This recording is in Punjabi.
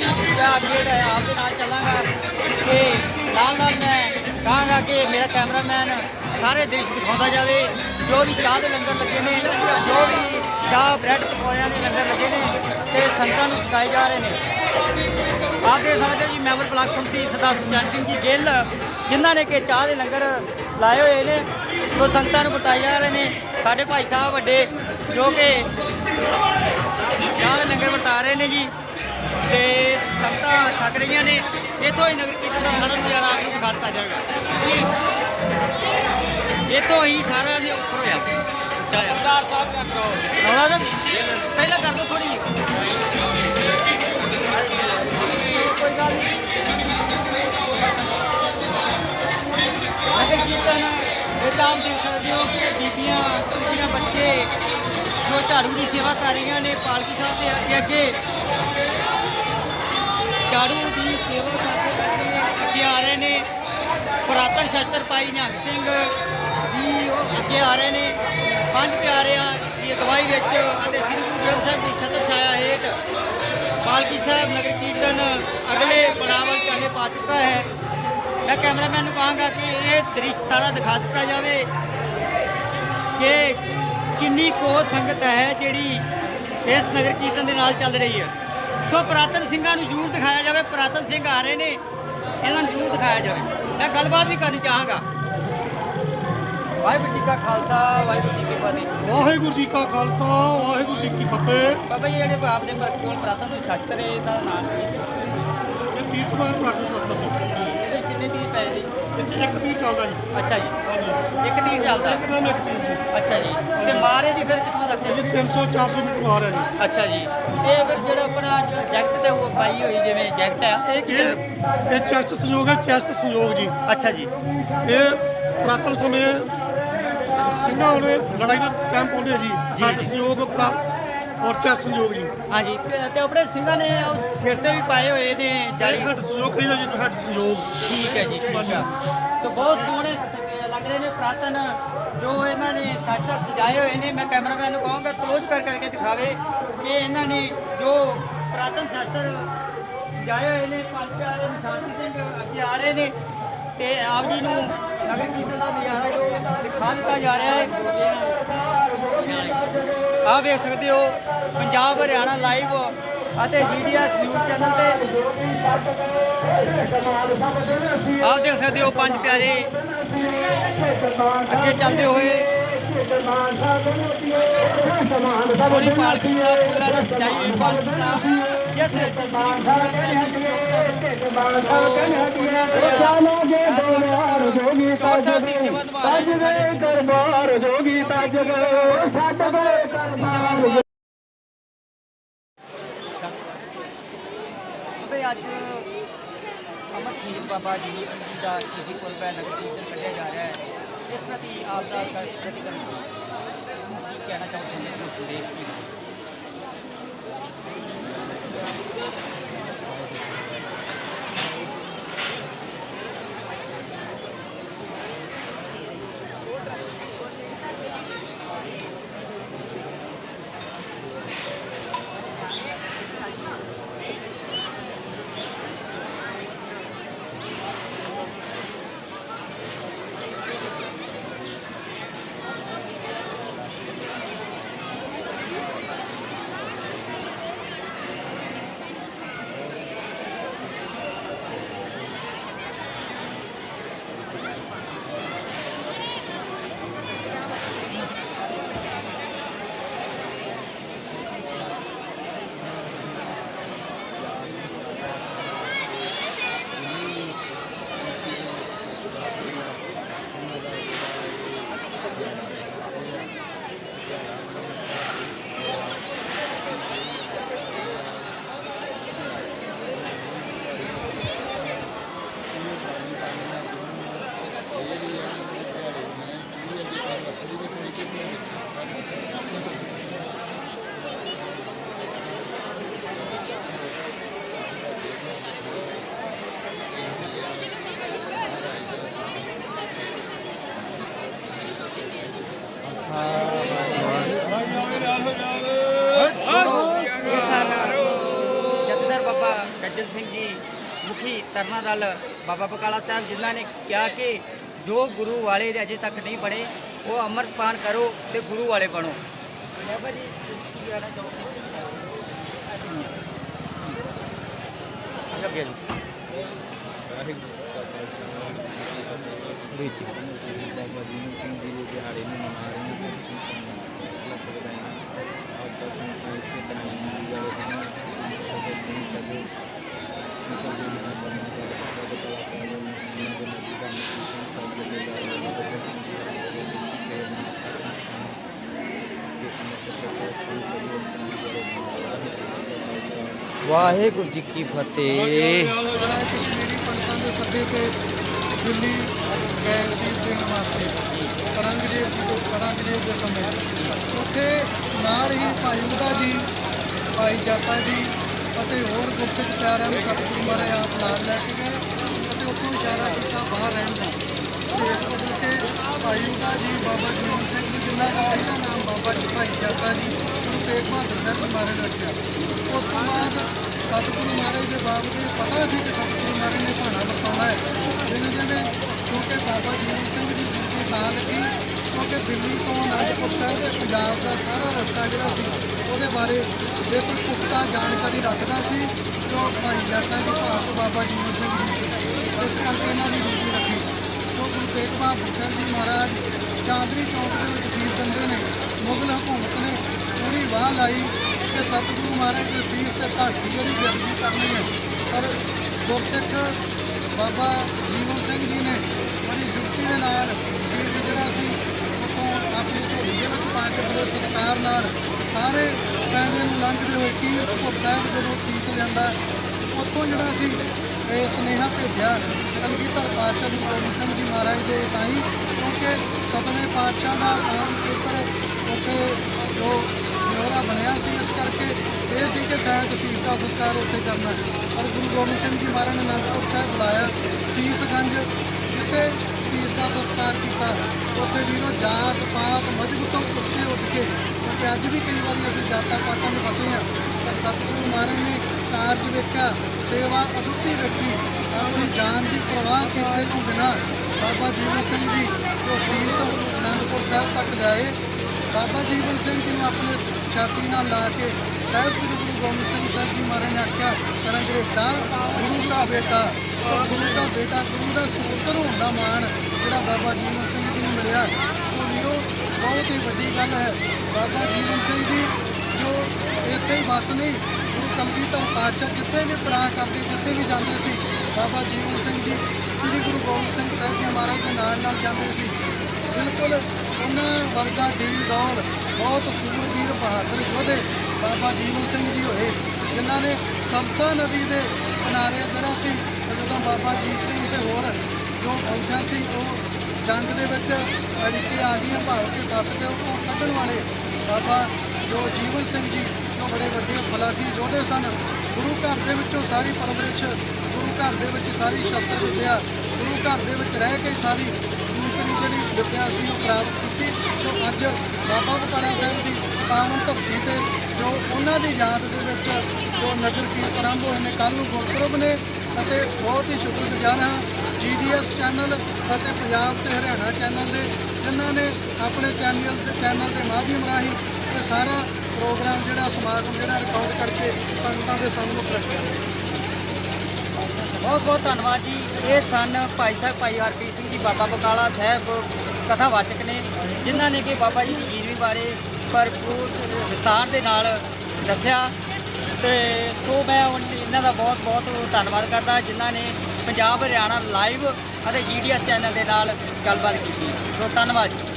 ਆਪਦੇ ਨਾਲ ਚੱਲਾਂਗਾ ਤੇ ਨਾਲ ਨਾਲ ਮੈਂ ਕਹਾਂਗਾ ਕਿ ਮੇਰਾ ਕੈਮਰਾਮੈਨ ਸਾਰੇ ਦੇਸ਼ ਦਿਖਾਉਂਦਾ ਜਾਵੇ ਜੋ ਵੀ ਚਾਹ ਦੇ ਲੰਗਰ ਲੱਗੇ ਨੇ ਜੋ ਵੀ ਚਾਹ ਬ੍ਰੈਡ ਪਕੌੜਿਆਂ ਦੇ ਲੰਗਰ ਲੱਗੇ ਨੇ ਤੇ ਸੰਗਤਾਂ ਨੂੰ ਛਕਾਏ ਜਾ ਰਹੇ ਨੇ। ਆਪ ਦੇਖ ਸਕਦੇ ਜੀ ਮੈਂਬਰ ਬਲਾਕ ਸੰਮਤੀ ਸਰਦਾਰ ਸੁਖਚੈਨ ਸਿੰਘ ਜੀ ਗਿੱਲ ਜਿਨ੍ਹਾਂ ਨੇ ਕਿ ਚਾਹ ਦੇ ਲੰਗਰ ਲਾਏ ਹੋਏ ਨੇ। ਸੋ ਸੰਗਤਾਂ ਨੂੰ ਬਤਾਏ ਜਾ ਰਹੇ ਨੇ। ਸਾਡੇ ਭਾਈ ਸਾਹਿਬ ਵੱਡੇ ਜੋ ਕਿ ਦੇ ਲੰਗਰ ਵਰਤਾ ਰਹੇ ਨੇ ਜੀ। ਤੇ ਸੰਗਤਾਂ ਛਕ ਰਹੀਆਂ ਨੇ। ਇੱਥੋਂ ਹੀ ਨਗਰ ਕੀਰਤਨ ਦਾ ਸਾਰਾ ਨਜ਼ਾਰਾ ਆਪ ਨੂੰ ਦਿਖਾ ਦਿੱਤਾ ਜਾਏਗਾ। ਇੱਥੋਂ ਹੀ ਸਾਰਾ ਨੇ ਉੱਪਰ ਹੋਇਆ। ਸਰਦਾਰ ਸਾਹਿਬ ਕਰ ਤਾਂ ਪਹਿਲਾਂ ਕਰ ਦੋ ਥੋੜੀ ਬੀਬੀਆਂ ਕੁੜੀਆਂ ਬੱਚੇ ਜੋ ਝਾੜੂ ਦੀ ਸੇਵਾ ਕਰ ਰਹੀਆਂ ਨੇ, ਪਾਲਕੀ ਸਾਹਿਬ ਦੇ ਅੱਗੇ ਅੱਗੇ ਝਾੜੂ ਦੀ ਸੇਵਾ ਕਰਦੇ ਅੱਗੇ ਆ ਰਹੇ ਨੇ। ਪੁਰਾਤਨ ਸ਼ਸਤਰ ਪਾਈ ਨਿਹੰਗ ਸਿੰਘ ਜੀ ਉਹ ਅੱਗੇ ਆ ਰਹੇ ਨੇ। ਪੰਜ ਪਿਆਰਿਆਂ ਦੀ ਅਗਵਾਈ ਵਿੱਚ ਅਤੇ ਸ੍ਰੀ ਗੁਰੂ ਗ੍ਰੰਥ ਸਾਹਿਬ ਦੀ ਛਤਰ ਛਾਇਆ ਹੇਠ ਪਾਲਕੀ ਸਾਹਿਬ ਨਗਰ ਕੀਰਤਨ ਅਗਲੇ ਪੜਾਅ ਵੱਲ ਪਾ ਚੁੱਕਾ ਹੈ। ਮੈਂ ਕੈਮਰਾਮੈਨ ਨੂੰ ਕਹਾਂਗਾ ਕਿ ਇਹ ਦ੍ਰਿਸ਼ ਸਾਰਾ ਦਿਖਾ ਦਿੱਤਾ ਜਾਵੇ। ਕਿ ਕਿੰਨੀ ਕੋ ਸੰਗਤ ਹੈ ਜਿਹੜੀ ਇਸ ਨਗਰ ਕੀਰਤਨ ਦੇ ਨਾਲ ਚੱਲ ਰਹੀ ਹੈ। ਸੋ ਪੁਰਾਤਨ ਸਿੰਘਾਂ ਨੂੰ ਜ਼ਰੂਰ ਦਿਖਾਇਆ ਜਾਵੇ ਪੁਰਾਤਨ ਸਿੰਘ ਆ ਰਹੇ ਨੇ ਇਹਨਾਂ ਨੂੰ ਜ਼ਰੂਰ ਦਿਖਾਇਆ ਜਾਵੇ। ਮੈਂ ਗੱਲਬਾਤ ਵੀ ਕਰਨੀ ਚਾਹਾਂਗਾ। ਵਾਹਿਗੁਰੂ ਜੀ ਕਾ ਖਾਲਸਾ ਵਾਹਿਗੁਰੂ ਜੀ ਕੀ ਫਤਿਹ। ਵਾਹਿਗੁਰੂ ਜੀ ਕਾ ਖਾਲਸਾ ਵਾਹਿਗੁਰੂ ਜੀ ਕੀ ਫਤਿਹ। ਬਾਬਾ ਜੀ ਜਿਹੜੇ ਬਾਪ ਦੇ ਪਰ ਕੋਲ ਪੁਰਾਤਨ ਨੂੰ ਸ਼ਸਤਰ ਇਹਦਾ ਨਾਮ ਕੀ? ਇਹ ਤੀਰਥਵਾਰ ਪ੍ਰਾਟਨ ਸ਼ਸਤਰ ਕਿੰਨੇ ਤੀਰ ਪੈ ਜੀ ਇੱਕ ਤੀਰ ਚੱਲਦਾ ਜੀ। ਅੱਛਾ ਜੀ। ਹਾਂਜੀ। ਇੱਕ ਤੀਰ ਚੱਲਦਾ। ਇੱਕ ਨਾਮ ਇੱਕ ਤੀਰ ਜੀ। ਅੱਛਾ ਜੀ। ਤੇ ਮਾਰੇ ਦੀ ਫਿਰ ਕਿੱਥੋਂ ਹੈ ਇਹ 300 400 ਮੀਟਰ ਮਾਰ ਹੈ ਜੀ। ਅੱਛਾ ਜੀ। ਇਹ ਫਿਰ ਜਿਹੜਾ ਆਪਣਾ ਜੈਕਟ ਤੇ ਉਹ ਪਾਈ ਹੋਈ ਜਿਵੇਂ ਜੈਕਟ ਆ ਇਹ ਇਹ ਇਹ ਚੈਸਟ ਸੰਯੋਗ ਹੈ ਚੈਸਟ ਸੰਯੋਗ ਜੀ। ਅੱਛਾ ਜੀ। ਇਹ ਪੁਰਾਤਨ ਸਮੇਂ ਸਿੰਘਾਂ ਲੜਾਈ ਦਾ ਟਾਈਮ ਪਾਉਂਦੇ ਆ ਜੀ। ਸੰਯੋਗ ਚੈਸਟ ਸੰਯੋਗ ਜੀ। ਹਾਂਜੀ। ਤੇ ਤੇ ਆਪਣੇ ਸਿੰਘਾਂ ਨੇ ਉਹ ਸਿਰ ਤੇ ਵੀ ਪਾਏ ਹੋਏ ਨੇ ਜਾਈ ਹੱਥ ਸੰਯੋਗ ਕਹੀਦਾ ਜੀ ਹੱਥ ਸੰਯੋਗ। ਠੀਕ ਹੈ ਜੀ ਠੀਕ ਆ ਤੇ ਬਹੁਤ ਸੋਹਣੇ ਲੱਗ ਰਹੇ ਨੇ ਪੁਰਾਤਨ ਜੋ ਇਹਨਾਂ ਨੇ ਸਾਜਾ ਸਜਾਏ ਹੋਏ ਨੇ। ਮੈਂ ਕੈਮਰਾਮੈਨ ਨੂੰ ਕਹਾਂਗਾ ਕਲੋਜ਼ ਕਰ ਕਰਕੇ ਦਿਖਾਵੇ ਕਿ ਇਹਨਾਂ ਨੇ ਜੋ ਪੁਰਾਤਨ ਸ਼ਾਸਤਰ ਸਜਾਏ ਹੋਏ ਨੇ ਪੰਜ ਪਿਆਰੇ ਨਿਸ਼ਾਨਤੀ ਸਿੰਘ ਅੱਗੇ ਆ ਰਹੇ ਨੇ। ਤੇ ਆਪ ਜੀ ਨੂੰ ਨਗਰ ਕੀਰਤਨ ਦਾ ਨਜ਼ਾਰਾ ਜੋ ਦਿਖਾ ਦਿੱਤਾ ਜਾ ਰਿਹਾ ਹੈ। ਆਹ ਵੇਖ ਸਕਦੇ ਹੋ, ਪੰਜਾਬ, ਹਰਿਆਣਾ ਲਾਈਵ ਅਤੇ ਜੀਡੀਐਸ ਨਿਊਜ਼ ਚੈਨਲ ਤੇ। ਆਪ ਦੇਖ ਸਕਦੇ ਹੋ ਪੰਜ ਪਿਆਰੇ ਅੱਗੇ ਚੱਲਦੇ ਹੋਏ। ਥੋੜੀ ਦਰਬਾਰ ਜੋਗੀ ਤਜ ਗਏ ਛੱਡ ਦਰਬਾਰ ਅੱਜ ਅਮਰ ਸ਼ਹੀਦ ਬਾਬਾ ਜੀ ਦਾ ਸ਼ਹੀਦੀ ਪੁਰਬ ਹੈ, ਨਗਰ ਕੀਰਤਨ ਕੱਢਿਆ ਜਾ ਰਿਹਾ ਹੈ। ਇਸ ਪ੍ਰਤੀ ਆਪ ਦਾ ਕੀ ਕਹਿਣਾ ਚਾਹੁੰਦੇ ਨੇ ਤਰਨਾ ਦਲ ਬਾਬਾ ਬਕਾਲਾ ਸਾਹਿਬ ਜਿਨ੍ਹਾਂ ਨੇ ਕਿਹਾ ਕਿ ਜੋ ਗੁਰੂ ਵਾਲੇ ਅਜੇ ਤੱਕ ਨਹੀਂ ਬਣੇ, ਉਹ ਅੰਮ੍ਰਿਤਪਾਨ ਕਰੋ ਤੇ ਗੁਰੂ ਵਾਲੇ ਬਣੋ। ਬਾਬਾ ਜੀ ਕੀ ਕਹਿਣਾ ਚਾਹੋਗੇ? ਅੱਗੇ ਜੀ। ਬਾਬਾ ਜੀ ਨੂੰ ਸਿੰਘ ਜੀ ਦੇ ਦਿਹਾੜੇ ਨੂੰ ਮਨਾ ਰਹੇ ਨੇ ਸਭ ਸੰਤਾਂ ਨੂੰ ਲੱਖ ਵਧਾਈਆਂ ਆਪ ਸਭ ਸੰਤਾਂ ਇਸੇ ਤਰ੍ਹਾਂ ਹੀ ਮੰਗੀ ਜਾਵੇ ਹਨ ਸਭੇ ਸਿੰਘ ਸਭੇ ਸਭੇ ਮਨਾ ਕਰਨਾ ਚਾਹੀਦਾ ਬਾਬਾ ਦੇ ਕਲਾ ਸਾਹਿਬ ਨੂੰ ਜਿਨ੍ਹਾਂ ਦੇ ਨਾਲ ਦਾ ਮੁਖੀ ਸਿੰਘ ਸਾਹਿਬ ਦੇ ਨਾਲ ਬਾਬਾ ਸਿੰਘ ਜੀ ਦੇ ਨਾਲ ਦੇ ਪ੍ਰੇਰਨਾ ਸਭ ਸੰਤਾਂ ਕਿ ਅਮਰ ਸਭੇ ਸਿੰਘ ਸਭੇ ਵਾਹਿਗੁਰੂ ਜੀ ਕੀ ਫਤਿਹ। ਮਹਾਰਾਜ ਕਸ਼ਮੀਰੀ ਪੰਡਤਾਂ ਦੇ ਸੱਦੇ ਤੇ ਦਿੱਲੀ ਗਏ ਸੀ ਦੇਣ ਵਾਸਤੇ ਔਰੰਗਜ਼ੇਬ ਜੀ ਤੋਂ ਔਰੰਗਜ਼ੇਬ ਦੇ ਸਮੇਂ। ਉੱਥੇ ਨਾਲ ਹੀ ਭਾਈ ਉਦਾ ਜੀ, ਭਾਈ ਜਾਤਾ ਜੀ ਅਤੇ ਹੋਰ ਗੁਰਸਿੱਖ ਪਿਆਰਿਆਂ ਨੂੰ ਸਤਿਗੁਰੂ ਮਹਾਰਾਜ ਆਪ ਨਾਲ ਲੈ ਕੇ ਗਏ ਅਤੇ ਉੱਥੋਂ ਇਸ਼ਾਰਾ ਕੀਤਾ ਬਾਹਰ ਰਹਿਣ ਦਾ। ਤੇ ਇਸ ਬਦਲ ਕੇ ਭਾਈ ਉਦਾ ਜੀ, ਬਾਬਾ ਜੀਵਨ ਸਿੰਘ ਜੀ ਜਿਨ੍ਹਾਂ ਦਾ ਪਹਿਲਾ ਬਾਬਾ ਜੀ ਭਾਈ ਜਾਤਾ ਜੀ ਗੁਰੂ ਤੇਗ ਬਹਾਦਰ ਸਾਹਿਬ ਜੀ ਮਹਾਰਾਜ ਰੱਖਿਆ ਉਸ ਤੋਂ ਬਾਅਦ ਸਤਿਗੁਰੂ ਮਹਾਰਾਜ ਦੇ ਬਾਪ ਦੇ ਪਤਾ ਸੀ ਕਿ ਸਤਿਗੁਰੂ ਮਹਾਰਾਜ ਨੇ ਭਾਣਾ ਵਰਤਾਉਣਾ ਹੈ। ਜਿਵੇਂ ਜਿਵੇਂ ਕਿਉਂਕਿ ਬਾਬਾ ਜੀਵਨ ਸਿੰਘ ਜੀ ਦੀ ਡਿਊਟੀ ਤਾਂ ਲੱਗੀ ਕਿਉਂਕਿ ਦਿੱਲੀ ਤੋਂ ਅਨੰਦਪੁਰ ਸਾਹਿਬ ਤੇ ਪੰਜਾਬ ਦਾ ਸਾਰਾ ਰਸਤਾ ਜਿਹੜਾ ਸੀ, ਉਹਦੇ ਬਾਰੇ ਜੇ ਕੋਈ ਪੁਖਤਾ ਜਾਣਕਾਰੀ ਰੱਖਦਾ ਸੀ, ਜੋ ਭਾਈ ਜਾਤਾ ਜੀ ਭਾਰਤ ਬਾਬਾ ਜੀਵਨ ਸਿੰਘ ਜੀ ਇਸ ਕਰਕੇ ਇਹਨਾਂ ਦੀ ਡਿਊਟੀ ਰੱਖੀ। ਸੋ ਗੁਰੂ ਤੇਗ ਬਹਾਦਰ ਸਾਹਿਬ ਜੀ ਮਹਾਰਾਜ ਚਾਂਦਨੀ ਚੌਕ ਦੇ ਵਿੱਚ ਸੀਸ ਦਿੰਦੇ ਨੇ ਮੁਗਲ ਹਕੂਮਤ ਨੇ ਪੂਰੀ ਲਾਈ ਕਿ ਸਤਿਗੁਰੂ ਮਹਾਰਾਜ ਦੇ ਸੀਸ ਤੇ ਧਾਟੀ ਜਿਹੜੀ ਬੇਅਦਬੀ ਕਰਨੀ ਹੈ। ਪਰ ਗੁਰਸਿੱਖ ਬਾਬਾ ਜੀਵਨ ਸਿੰਘ ਜੀ ਨੇ ਬੜੀ ਯੁਕਤੀ ਦੇ ਨਾਲ ਸੀਸ ਜਿਹੜਾ ਸੀ ਉਤੋਂ ਆਪਣੀ ਝੋਲੀ ਦੇ ਵਿੱਚ ਪਾ ਕੇ ਬੜੇ ਸਤਿਕਾਰ ਨਾਲ ਸਾਰੇ ਪੈਂਦੇ ਨੂੰ ਲੰਘਦੇ ਹੋਏ ਕੀਰਤਪੁਰ ਸਾਹਿਬ ਜਦੋਂ ਸੀਸ ਲੈਂਦਾ ਉੱਥੋਂ ਜਿਹੜਾ ਸੀ, ਇਹ ਸੁਨੇਹਾ ਭੇਜਿਆ ਕਲਗੀਧਰ ਪਾਤਸ਼ਾਹ ਜੀ ਗੋਬਿੰਦ ਸਿੰਘ ਜੀ ਮਹਾਰਾਜ ਦੇ ਤਾਈ, ਕਿਉਂਕਿ ਸਤਵੇਂ ਪਾਤਸ਼ਾਹ ਦਾ ਆਮ ਪੁੱਤਰ ਉੱਥੇ ਜੋ ਨਿਹਰਾ ਬਣਿਆ ਸੀ, ਇਸ ਕਰਕੇ ਇਹ ਸੀ ਕਿ ਸ਼ਾਇਦ ਸੀਸ ਦਾ ਸੰਸਕਾਰ ਉੱਥੇ ਕਰਨਾ ਪਰ ਗੁਰੂ ਗੋਬਿੰਦ ਸਿੰਘ ਜੀ ਮਹਾਰਾਜ ਨੇ ਅਨੰਦਪੁਰ ਸਾਹਿਬ ਬੁਲਾਇਆ ਸੀਸਗੰਜ ਜਿੱਥੇ ਸੀਸ ਦਾ ਸੰਸਕਾਰ ਕੀਤਾ, ਉੱਥੇ ਵੀਰੋ ਜਾਤ ਪਾਤ ਮਜ਼ਹਬ ਤੋਂ ਉੱਤੇ ਉੱਠ ਕੇ, ਕਿਉਂਕਿ ਅੱਜ ਵੀ ਕਈ ਵਾਰੀ ਅਸੀਂ ਜਾਤਾਂ ਪਾਤਾਂ 'ਚ ਫਸੇ ਹਾਂ, ਪਰ ਸਤਿਗੁਰੂ ਮਹਾਰਾਜ ਨੇ ਕਾਰਜ ਵੇਖਿਆ, ਸੇਵਾ ਅਦੁੱਤੀ ਰੱਖੀ ਆਪਣੀ ਜਾਨ ਦੀ ਪਰਵਾਹ ਕੀਤੇ ਤੋਂ ਬਿਨਾਂ ਬਾਬਾ ਜੀਵਨ ਸਿੰਘ ਜੀ ਜੋ ਸੀਸ ਅਨੰਦਪੁਰ ਸਾਹਿਬ ਤੱਕ ਜਾਏ ਬਾਬਾ ਜੀਵਨ ਸਿੰਘ ਜੀ ਨੇ ਆਪਣੇ ਛਾਤੀ ਨਾਲ ਲਾ ਕੇ ਸਾਹਿਬ ਸ੍ਰੀ ਗੁਰੂ ਗੋਬਿੰਦ ਸਿੰਘ ਸਾਹਿਬ ਜੀ ਮਹਾਰਾਜ ਨੇ ਆਖਿਆ, ਕਰਨ ਗ੍ਰੇਟਾ ਗੁਰੂ ਦਾ ਬੇਟਾ ਉਹ ਗੁਰੂ ਦਾ ਬੇਟਾ, ਗੁਰੂ ਦਾ ਸਪੁੱਤਰ ਹੋਣ ਦਾ ਮਾਣ ਜਿਹੜਾ ਬਾਬਾ ਜੀਵਨ ਸਿੰਘ ਜੀ ਨੂੰ ਮਿਲਿਆ। ਉਹ ਵੀਰੋ, ਬਹੁਤ ਹੀ ਵੱਡੀ ਗੱਲ ਹੈ। ਬਾਬਾ ਜੀਵਨ ਸਿੰਘ ਜੀ ਜੋ ਇੱਥੇ ਹੀ ਬਸ ਨਹੀਂ ਗੁਰੂ ਕਲਗੀਧਰ ਪਾਤਸ਼ਾਹ ਜਿੱਥੇ ਵੀ ਪੜਾਅ ਕਰਦੇ, ਜਿੱਥੇ ਵੀ ਜਾਂਦੇ ਸੀ, ਬਾਬਾ ਜੀਵਨ ਸਿੰਘ ਜੀ, ਸ੍ਰੀ ਗੁਰੂ ਗੋਬਿੰਦ ਸਿੰਘ ਸਾਹਿਬ ਜੀ ਮਹਾਰਾਜ ਦੇ ਨਾਲ ਨਾਲ ਜਾਂਦੇ ਸੀ। ਬਿਲਕੁਲ ਉਹਨਾਂ ਵਰਗਾ ਦੀਨ ਦੌੜ ਬਹੁਤ ਸੂਰਬੀਰ ਬਹਾਦਰ ਯੋਧੇ ਬਾਬਾ ਜੀਵਨ ਸਿੰਘ ਜੀ ਹੋਏ, ਜਿਨ੍ਹਾਂ ਨੇ ਸਮਸਾ ਨਦੀ ਦੇ ਕਿਨਾਰੇ ਜਿਹੜਾ ਸੀ, ਜਦੋਂ ਬਾਬਾ ਜੀਤ ਸਿੰਘ ਤੇ ਹੋਰ ਜੋ ਫੌਜਾਂ ਸੀ, ਉਹ ਜੰਗ ਦੇ ਵਿੱਚ ਅੜਿੱਕੇ ਆ ਗਈਆਂ ਭਾਵ ਕੇ ਫਸ ਕੇ ਉਹ ਕੱਢਣ ਵਾਲੇ ਬਾਬਾ ਜੋ ਜੀਵਨ ਸਿੰਘ ਜੀ, ਜੋ ਬੜੇ ਵੱਡੇ ਫਲਾਦੀ ਯੋਧੇ ਸਨ, ਗੁਰੂ ਘਰ ਦੇ ਵਿੱਚੋਂ ਸਾਰੀ ਪਰਵਰਿਸ਼, ਗੁਰੂ ਘਰ ਦੇ ਵਿੱਚ ਸਾਰੀ ਸ਼ਬਦ ਵਿਦਿਆ, ਗੁਰੂ ਘਰ ਦੇ ਵਿੱਚ ਰਹਿ ਕੇ ਸਾਰੀ ਜਿਹੜੀ ਵਿਦਿਆ ਸੀ, ਉਹ ਪ੍ਰਾਪਤ ਕੀਤੀ। ਜੋ ਅੱਜ ਬਾਬਾ ਬਕਾਲਾ ਸਾਹਿਬ ਦੀ ਪਾਵਨ ਧਰਤੀ ਤੇ ਜੋ ਉਹਨਾਂ ਦੀ ਯਾਦ ਦੇ ਵਿੱਚ ਜੋ ਨਗਰ ਕੀਰਤਨ ਆਰੰਭ ਹੋਏ ਨੇ ਕੱਲ ਨੂੰ ਗੁਰਪੁਰਬ ਨੇ, ਅਤੇ ਬਹੁਤ ਹੀ ਸ਼ੁਕਰਗੁਜ਼ਾਰ ਹਾਂ ਜੀਡੀਐਸ ਚੈਨਲ ਅਤੇ ਪੰਜਾਬ ਤੇ ਹਰਿਆਣਾ ਚੈਨਲ ਦੇ, ਜਿਨ੍ਹਾਂ ਨੇ ਆਪਣੇ ਚੈਨਲ ਦੇ ਚੈਨਲ ਦੇ ਮਾਧਿਅਮ ਰਾਹੀਂ ਇਹ ਸਾਰਾ ਪ੍ਰੋਗਰਾਮ ਜਿਹੜਾ ਸਮਾਗਮ ਜਿਹੜਾ ਰਿਕਾਰਡ ਕਰਕੇ ਸੰਗਤਾਂ ਦੇ ਸਾਹਮਣੇ ਰੱਖਿਆ। ਬਹੁਤ ਬਹੁਤ ਧੰਨਵਾਦ ਜੀ। ਇਹ ਸਨ ਭਾਈ ਸਾਹਿਬ, ਭਾਈ ਹਰਪ੍ਰੀਤ ਸਿੰਘ ਜੀ, ਬਾਬਾ ਬਕਾਲਾ ਸਾਹਿਬ ਕਥਾਵਾਚਕ ਨੇ, ਜਿਨ੍ਹਾਂ ਨੇ ਕਿ ਬਾਬਾ ਜੀ ਦੀ ਜੀਵਨੀ ਬਾਰੇ ਭਰਪੂਰ ਵਿਸਤਾਰ ਦੇ ਨਾਲ ਦੱਸਿਆ। ਤੇ ਸੋ ਮੈਂ ਹੁਣ ਇਹਨਾਂ ਦਾ ਬਹੁਤ ਬਹੁਤ ਧੰਨਵਾਦ ਕਰਦਾ, ਜਿਨ੍ਹਾਂ ਨੇ ਪੰਜਾਬ ਹਰਿਆਣਾ ਲਾਈਵ ਅਤੇ ਜੀਡੀਐਸ ਚੈਨਲ ਦੇ ਨਾਲ ਗੱਲਬਾਤ ਕੀਤੀ। ਸੋ ਧੰਨਵਾਦ ਜੀ।